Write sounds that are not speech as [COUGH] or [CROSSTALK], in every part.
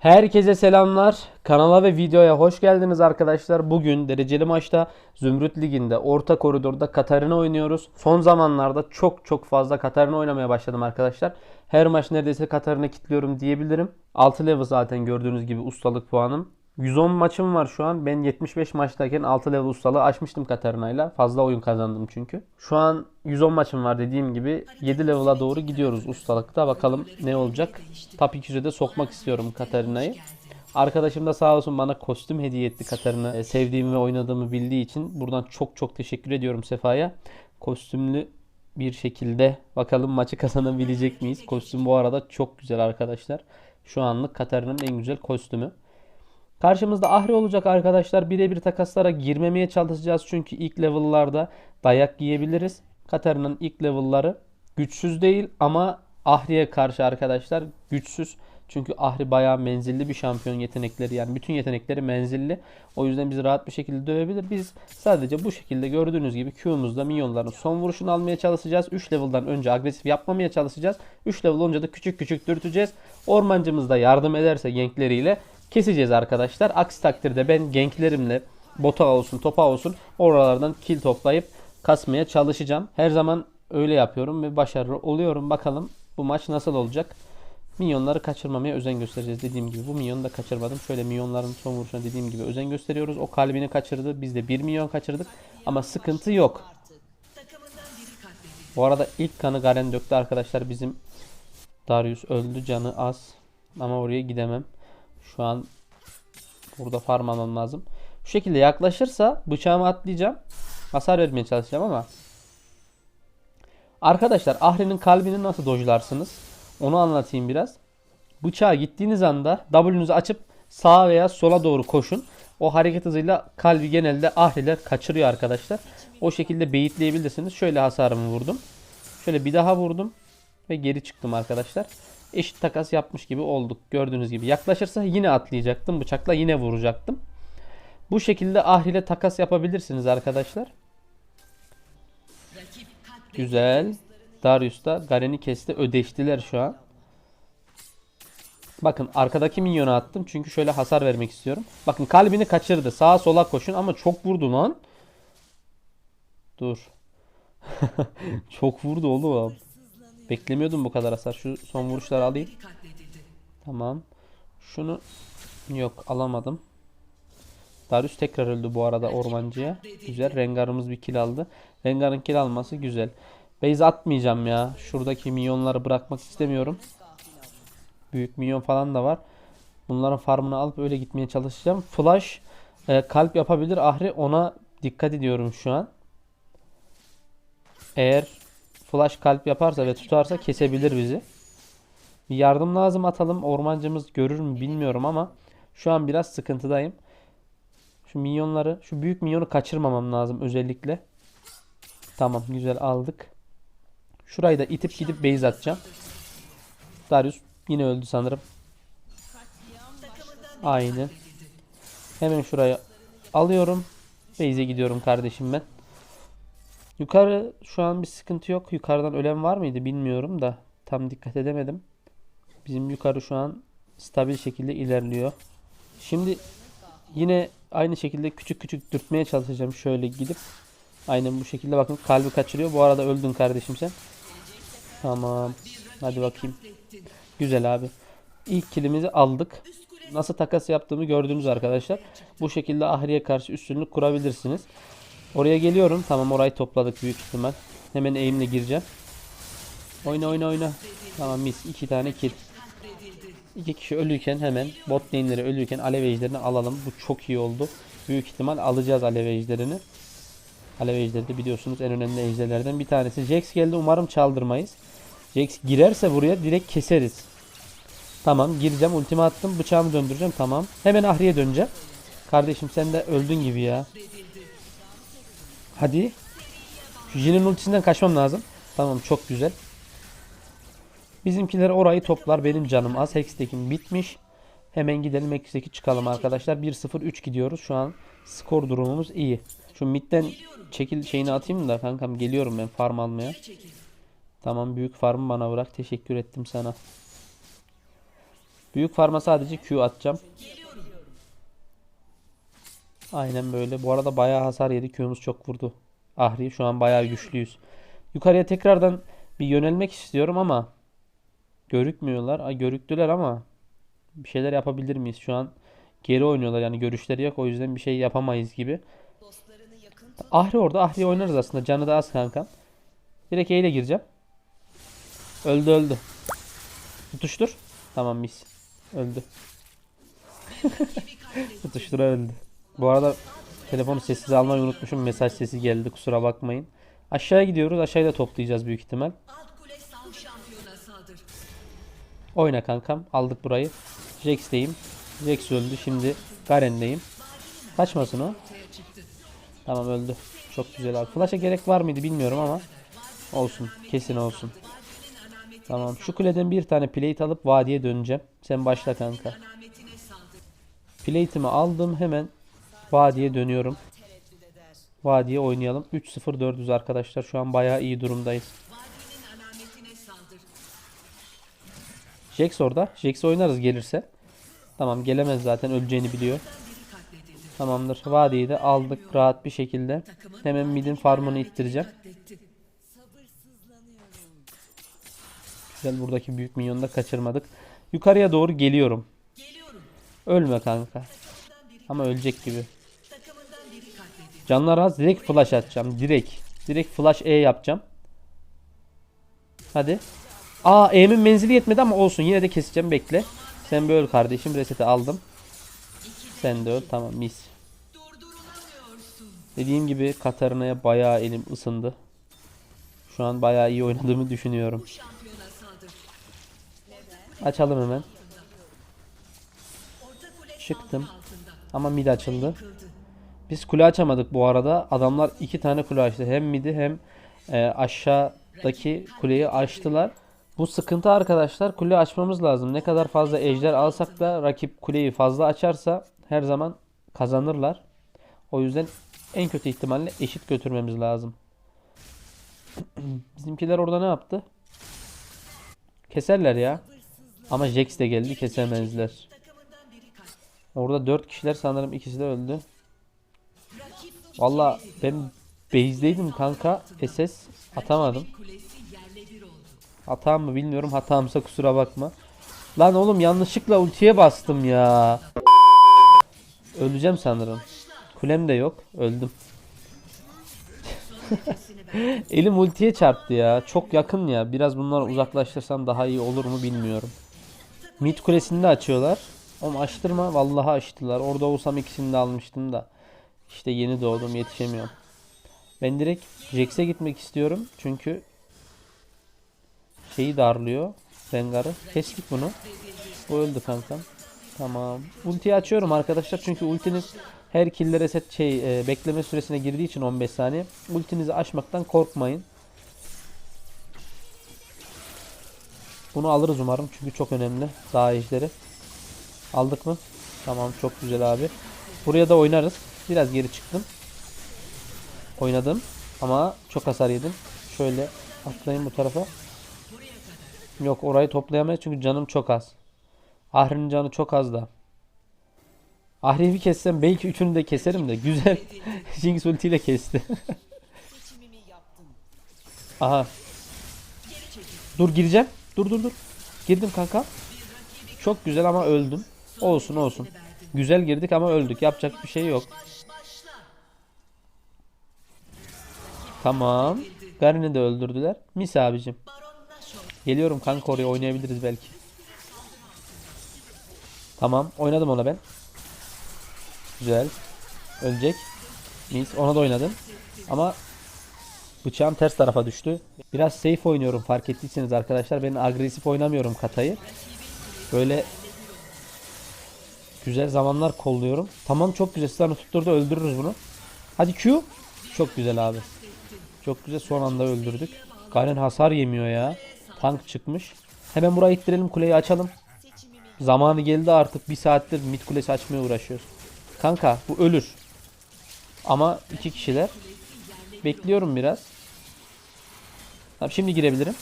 Herkese selamlar. Kanala ve videoya hoş geldiniz arkadaşlar. Bugün dereceli maçta Zümrüt Ligi'nde orta koridorda Katarina oynuyoruz. Son zamanlarda çok çok fazla Katarina oynamaya başladım arkadaşlar. Her maç neredeyse Katarina kitliyorum diyebilirim. 6 level zaten gördüğünüz gibi ustalık puanım. 110 maçım var şu an. Ben 75 maçtayken 6 level ustalığı açmıştım Katarina'yla. Fazla oyun kazandım çünkü. Şu an 110 maçım var dediğim gibi. 7 level'a doğru gidiyoruz ustalıkta. Bakalım ne olacak. Top 200'e de sokmak istiyorum Katarina'yı. Arkadaşım da sağ olsun bana kostüm hediye etti Katarina. E, Sevdiğimi ve oynadığımı bildiği için buradan çok çok teşekkür ediyorum Sefa'ya. Kostümlü bir şekilde bakalım maçı kazanabilecek miyiz? Kostüm bu arada çok güzel arkadaşlar. Şu anlık Katarina'nın en güzel kostümü. Karşımızda Ahri olacak arkadaşlar. Birebir takaslara girmemeye çalışacağız. Çünkü ilk level'larda dayak yiyebiliriz. Katarina'nın ilk level'ları güçsüz değil ama Ahri'ye karşı arkadaşlar güçsüz. Çünkü Ahri bayağı menzilli bir şampiyon yetenekleri. Yani bütün yetenekleri menzilli. O yüzden bizi rahat bir şekilde dövebilir. Biz sadece bu şekilde gördüğünüz gibi Q'muzda minyonların son vuruşunu almaya çalışacağız. 3 level'dan önce agresif yapmamaya çalışacağız. 3 level olunca da küçük küçük dürteceğiz. Ormancımız da yardım ederse genkleriyle keseceğiz arkadaşlar. Aksi takdirde ben genklerimle bota olsun topa olsun oralardan kill toplayıp kasmaya çalışacağım. Her zaman öyle yapıyorum ve başarılı oluyorum. Bakalım bu maç nasıl olacak. Minyonları kaçırmamaya özen göstereceğiz. Dediğim gibi bu minyonu da kaçırmadım. Şöyle minyonların son vuruşuna dediğim gibi özen gösteriyoruz. O kalbini kaçırdı. Biz de 1 milyon kaçırdık. Ama sıkıntı yok. Bu arada ilk kanı Garen döktü arkadaşlar. Bizim Darius öldü. Canı az. Ama oraya gidemem. Şu an burada farm almam lazım. Şu şekilde yaklaşırsa bıçağımı atlayacağım. Hasar vermeye çalışacağım ama. Arkadaşlar Ahri'nin kalbini nasıl dojlarsınız? Onu anlatayım biraz. Bıçağa gittiğiniz anda W'nuzu açıp sağa veya sola doğru koşun. O hareket hızıyla kalbi genelde Ahri'ler kaçırıyor arkadaşlar. O şekilde beyitleyebilirsiniz. Şöyle hasarımı vurdum. Şöyle bir daha vurdum. Ve geri çıktım arkadaşlar. Eşit takas yapmış gibi olduk. Gördüğünüz gibi. Yaklaşırsa yine atlayacaktım. Bıçakla yine vuracaktım. Bu şekilde Ahri ile takas yapabilirsiniz arkadaşlar. Güzel. Darius da Garen'i kesti. Ödeştiler şu an. Bakın arkadaki minyonu attım. Çünkü şöyle hasar vermek istiyorum. Bakın kalbini kaçırdı. Sağa sola koşun ama çok vurdu lan. Dur. [LAUGHS] çok vurdu oğlum. Beklemiyordum bu kadar hasar. Şu son vuruşları alayım. Tamam. Şunu yok alamadım. Darius tekrar öldü bu arada ormancıya. Güzel. Rengar'ımız bir kill aldı. Rengar'ın kill alması güzel. Base atmayacağım ya. Şuradaki minyonları bırakmak istemiyorum. Büyük minyon falan da var. Bunların farmını alıp öyle gitmeye çalışacağım. Flash e, kalp yapabilir. Ahri ona dikkat ediyorum şu an. Eğer flash kalp yaparsa ve tutarsa kesebilir bizi. Bir yardım lazım atalım. Ormancımız görür mü bilmiyorum ama şu an biraz sıkıntıdayım. Şu minyonları, şu büyük minyonu kaçırmamam lazım özellikle. Tamam güzel aldık. Şurayı da itip gidip base atacağım. Darius yine öldü sanırım. Aynen. Hemen şuraya alıyorum. Base'e gidiyorum kardeşim ben. Yukarı şu an bir sıkıntı yok. Yukarıdan ölen var mıydı bilmiyorum da tam dikkat edemedim. Bizim yukarı şu an stabil şekilde ilerliyor. Şimdi yine aynı şekilde küçük küçük dürtmeye çalışacağım. Şöyle gidip aynen bu şekilde bakın kalbi kaçırıyor. Bu arada öldün kardeşim sen. Tamam. Hadi bakayım. Güzel abi. İlk kilimizi aldık. Nasıl takas yaptığımı gördünüz arkadaşlar. Bu şekilde Ahri'ye karşı üstünlük kurabilirsiniz. Oraya geliyorum. Tamam orayı topladık büyük ihtimal. Hemen eğimle gireceğim. Oyna oyna oyna. Tamam mis. iki tane kill. İki kişi ölürken hemen bot lane'leri ölürken alev ejderini alalım. Bu çok iyi oldu. Büyük ihtimal alacağız alev ejderini. Alev ejderi de biliyorsunuz en önemli ejderlerden bir tanesi. Jax geldi. Umarım çaldırmayız. Jax girerse buraya direkt keseriz. Tamam gireceğim. Ultimi attım. Bıçağımı döndüreceğim. Tamam. Hemen Ahri'ye döneceğim. Kardeşim sen de öldün gibi ya. Hadi. Şu Jin'in ultisinden kaçmam lazım. Tamam çok güzel. Bizimkiler orayı toplar. Benim canım az. Hextech'im bitmiş. Hemen gidelim Hextech'i çıkalım arkadaşlar. 1-0-3 gidiyoruz. Şu an skor durumumuz iyi. Şu midden çekil şeyini atayım da kankam geliyorum ben farm almaya. Tamam büyük farmı bana bırak. Teşekkür ettim sana. Büyük farma sadece Q atacağım. Aynen böyle. Bu arada bayağı hasar yedi. Q'muz çok vurdu. Ahri şu an bayağı güçlüyüz. Yukarıya tekrardan bir yönelmek istiyorum ama görükmüyorlar. Ay görüktüler ama bir şeyler yapabilir miyiz? Şu an geri oynuyorlar yani görüşleri yok. O yüzden bir şey yapamayız gibi. Ahri orada. Ahri oynarız aslında. Canı da az kankam. Direkt E ile gireceğim. Öldü öldü. Tutuştur. Tamam mis. Öldü. [LAUGHS] Tutuştur öldü. Bu arada telefonu sessize almayı unutmuşum. Mesaj sesi geldi. Kusura bakmayın. Aşağıya gidiyoruz. Aşağıya da toplayacağız büyük ihtimal. Oyna kankam. Aldık burayı. Jax'teyim. Jax öldü. Şimdi Garen'deyim. Kaçmasın o. Tamam öldü. Çok güzel abi. Flash'a gerek var mıydı bilmiyorum ama olsun. Kesin olsun. Tamam. Şu kuleden bir tane plate alıp vadiye döneceğim. Sen başla kanka. Plate'imi aldım. Hemen vadiye dönüyorum. Vadiye oynayalım. 3-0-400 arkadaşlar. Şu an bayağı iyi durumdayız. Jax orada. Jax oynarız gelirse. Tamam gelemez zaten öleceğini biliyor. Tamamdır. Vadiyi de aldık rahat bir şekilde. Hemen midin farmını ittireceğim. Güzel buradaki büyük minyonu da kaçırmadık. Yukarıya doğru geliyorum. Ölme kanka. Ama ölecek gibi. Canlar az. Direkt flash atacağım. Direkt. Direkt flash E yapacağım. Hadi. Aa E'min menzili yetmedi ama olsun. Yine de keseceğim. Bekle. Sen öl kardeşim. Reset'i aldım. Sen de öl. Tamam mis. Dediğim gibi Katarina'ya bayağı elim ısındı. Şu an bayağı iyi oynadığımı düşünüyorum. Açalım hemen. Çıktım. Ama mid açıldı. Biz kule açamadık bu arada. Adamlar iki tane kule açtı. Hem midi hem e, aşağıdaki kuleyi açtılar. Bu sıkıntı arkadaşlar. Kule açmamız lazım. Ne kadar fazla ejder alsak da rakip kuleyi fazla açarsa her zaman kazanırlar. O yüzden en kötü ihtimalle eşit götürmemiz lazım. [CLEARS THROAT] Bizimkiler orada ne yaptı? Keserler ya. Ama Jax de geldi kesemezler. Orada 4 kişiler sanırım ikisi de öldü. Valla ben base'deydim kanka. SS atamadım. Hatam mı bilmiyorum. Hatamsa kusura bakma. Lan oğlum yanlışlıkla ultiye bastım ya. Öleceğim sanırım. Kulem de yok. Öldüm. [LAUGHS] Elim ultiye çarptı ya. Çok yakın ya. Biraz bunları uzaklaştırsam daha iyi olur mu bilmiyorum. Mid kulesini de açıyorlar. Oğlum açtırma. Vallahi açtılar. Orada olsam ikisini de almıştım da. İşte yeni doğdum yetişemiyorum. Ben direkt Jax'e gitmek istiyorum. Çünkü şeyi darlıyor. Rengar'ı. Kestik bunu. Bu öldü kankam. Tamam. Ultiyi açıyorum arkadaşlar. Çünkü ultiniz her killere set şey e, bekleme süresine girdiği için 15 saniye. Ultinizi açmaktan korkmayın. Bunu alırız umarım. Çünkü çok önemli. Daha ejderi. Aldık mı? Tamam çok güzel abi. Buraya da oynarız. Biraz geri çıktım. Oynadım. Ama çok hasar yedim. Şöyle atlayayım bu tarafa. Yok orayı toplayamayız çünkü canım çok az. Ahri'nin canı çok az da. Ahri'yi bir kessem belki üçünü de keserim de. Güzel. [LAUGHS] Jinx ultiyle kesti. [LAUGHS] Aha. Dur gireceğim. Dur dur dur. Girdim kanka. Çok güzel ama öldüm. Olsun olsun. Güzel girdik ama öldük. Yapacak bir şey yok. Tamam. Garen'i de öldürdüler. Mis abicim. Geliyorum kanka oraya oynayabiliriz belki. Tamam. Oynadım ona ben. Güzel. Ölecek. Mis. Ona da oynadım. Ama bıçağım ters tarafa düştü. Biraz safe oynuyorum fark ettiyseniz arkadaşlar. Ben agresif oynamıyorum katayı. Böyle güzel zamanlar kolluyorum. Tamam çok güzel. Stun'ı tutturdu öldürürüz bunu. Hadi Q. Çok güzel abi. Çok güzel son anda öldürdük. Garen hasar yemiyor ya. Tank çıkmış. Hemen burayı ittirelim kuleyi açalım. Zamanı geldi artık bir saattir mid kulesi açmaya uğraşıyoruz. Kanka bu ölür. Ama iki kişiler. Bekliyorum biraz. Tamam şimdi girebilirim.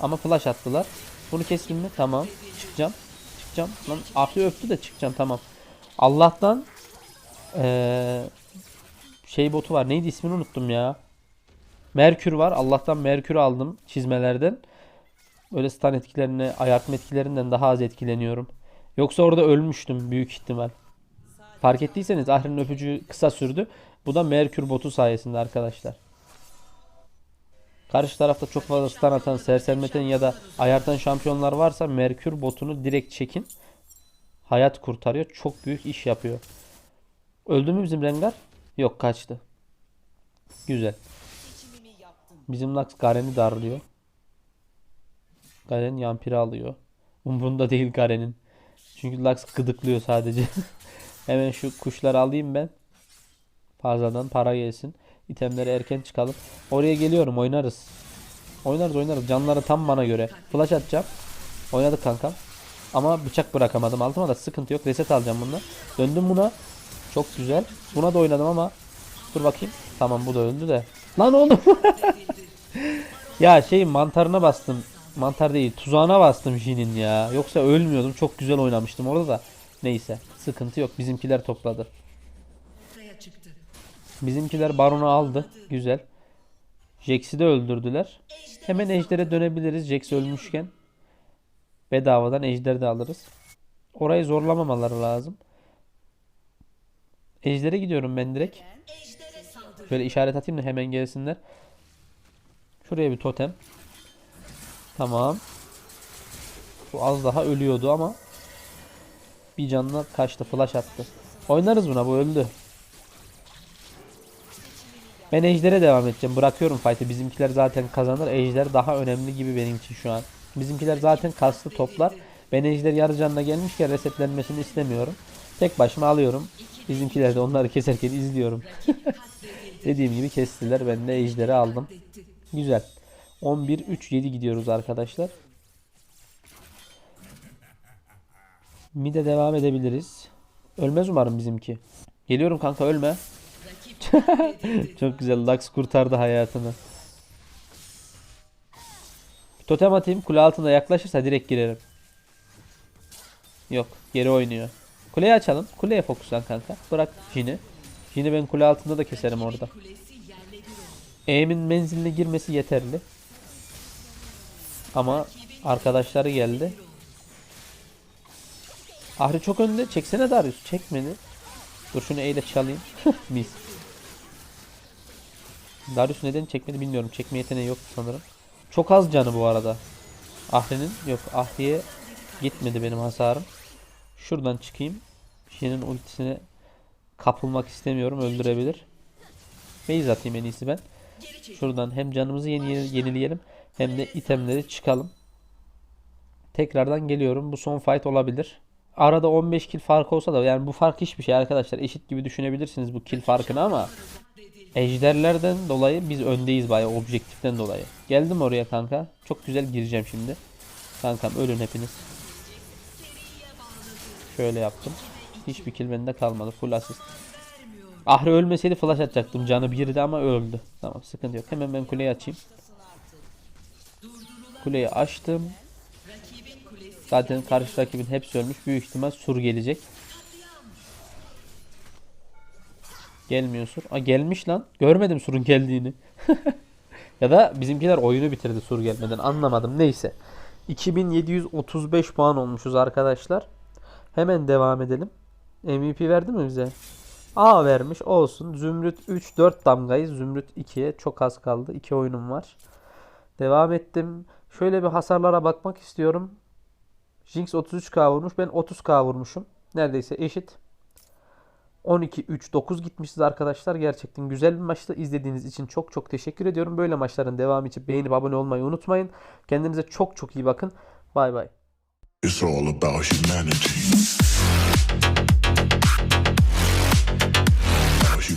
Ama flash attılar. Bunu kestim mi? Tamam. Çıkacağım. çıkacağım. Lan Ahri öptü de çıkacağım tamam. Allah'tan ee, şey botu var. Neydi ismini unuttum ya. Merkür var. Allah'tan Merkür aldım çizmelerden. Böyle stun etkilerine, ayartma etkilerinden daha az etkileniyorum. Yoksa orada ölmüştüm büyük ihtimal. Fark ettiyseniz Ahri'nin öpücüğü kısa sürdü. Bu da Merkür botu sayesinde arkadaşlar. Karşı tarafta çok fazla stun atan, sersemleten ya da ayartan şampiyonlar varsa Merkür botunu direkt çekin. Hayat kurtarıyor. Çok büyük iş yapıyor. Öldü mü bizim Rengar? Yok kaçtı. Güzel. Bizim Lux Garen'i darlıyor. Garen Yampir'i alıyor. Umrunda değil Garen'in. Çünkü Lux gıdıklıyor sadece. [LAUGHS] Hemen şu kuşları alayım ben. Fazladan para gelsin. İtemleri erken çıkalım. Oraya geliyorum oynarız. Oynarız oynarız. Canları tam bana göre. Flash atacağım. Oynadık kankam. Ama bıçak bırakamadım. Altıma da sıkıntı yok. Reset alacağım bunda. Döndüm buna. Çok güzel. Buna da oynadım ama. Dur bakayım. Tamam bu da öldü de. Lan oğlum. [LAUGHS] ya şey mantarına bastım. Mantar değil. Tuzağına bastım Jin'in ya. Yoksa ölmüyordum. Çok güzel oynamıştım orada da. Neyse. Sıkıntı yok. Bizimkiler topladı. Bizimkiler Baron'u aldı. Güzel. Jax'i de öldürdüler. Hemen Ejder'e dönebiliriz Jax ölmüşken. Bedavadan Ejder'i de alırız. Orayı zorlamamaları lazım. Ejder'e gidiyorum ben direkt. Şöyle işaret atayım da hemen gelsinler. Şuraya bir totem. Tamam. Bu az daha ölüyordu ama bir canla kaçtı. Flash attı. Oynarız buna bu öldü. Ben Ejder'e devam edeceğim. Bırakıyorum fight'ı. Bizimkiler zaten kazanır. Ejder daha önemli gibi benim için şu an. Bizimkiler zaten kaslı toplar. Ben Ejder yarı canına gelmişken resetlenmesini istemiyorum. Tek başıma alıyorum. Bizimkiler de onları keserken izliyorum. [LAUGHS] Dediğim gibi kestiler. Ben de Ejder'i aldım. Güzel. 11-3-7 gidiyoruz arkadaşlar. Mid'e devam edebiliriz. Ölmez umarım bizimki. Geliyorum kanka ölme. [LAUGHS] Çok güzel. Lux kurtardı hayatını. Totem atayım. Kule altında yaklaşırsa direkt girerim. Yok. Geri oynuyor. Kuleyi açalım. Kuleye fokuslan kanka. Bırak Jin'i. Jin'i ben kule altında da keserim orada. E'min menziline girmesi yeterli. Ama arkadaşları geldi. Ahri çok önde. Çeksene Darius. Çekmedi. Dur şunu E ile çalayım. Mis. Darius neden çekmedi bilmiyorum. Çekme yeteneği yok sanırım. Çok az canı bu arada. Ahri'nin yok. Ahri'ye gitmedi benim hasarım. Şuradan çıkayım. Shen'in ultisine kapılmak istemiyorum. Öldürebilir. Base atayım en iyisi ben. Şuradan hem canımızı yeni, yenileyelim hem de itemleri çıkalım. Tekrardan geliyorum. Bu son fight olabilir. Arada 15 kill fark olsa da yani bu fark hiçbir şey arkadaşlar. Eşit gibi düşünebilirsiniz bu kill farkını ama ejderlerden dolayı biz öndeyiz bayağı objektiften dolayı. Geldim oraya kanka. Çok güzel gireceğim şimdi. Kankam ölün hepiniz. Şöyle yaptım. Hiçbir kill bende kalmadı. Full asist. Ahri ölmeseydi flash atacaktım. Canı birdi ama öldü. Tamam sıkıntı yok. Hemen ben kuleyi açayım. Kuleyi açtım. Zaten karşı rakibin hepsi ölmüş. Büyük ihtimal sur gelecek. Gelmiyor sur. Aa gelmiş lan. Görmedim surun geldiğini. [LAUGHS] ya da bizimkiler oyunu bitirdi sur gelmeden. Anlamadım. Neyse. 2735 puan olmuşuz arkadaşlar. Hemen devam edelim. MVP verdi mi bize? A vermiş olsun. Zümrüt 3 4 damgayız. Zümrüt 2'ye çok az kaldı. 2 oyunum var. Devam ettim. Şöyle bir hasarlara bakmak istiyorum. Jinx 33k vurmuş. Ben 30k vurmuşum. Neredeyse eşit. 12 3 9 gitmişiz arkadaşlar. Gerçekten güzel bir maçtı. İzlediğiniz için çok çok teşekkür ediyorum. Böyle maçların devamı için beğenip abone olmayı unutmayın. Kendinize çok çok iyi bakın. Bay bay. It's all about humanity.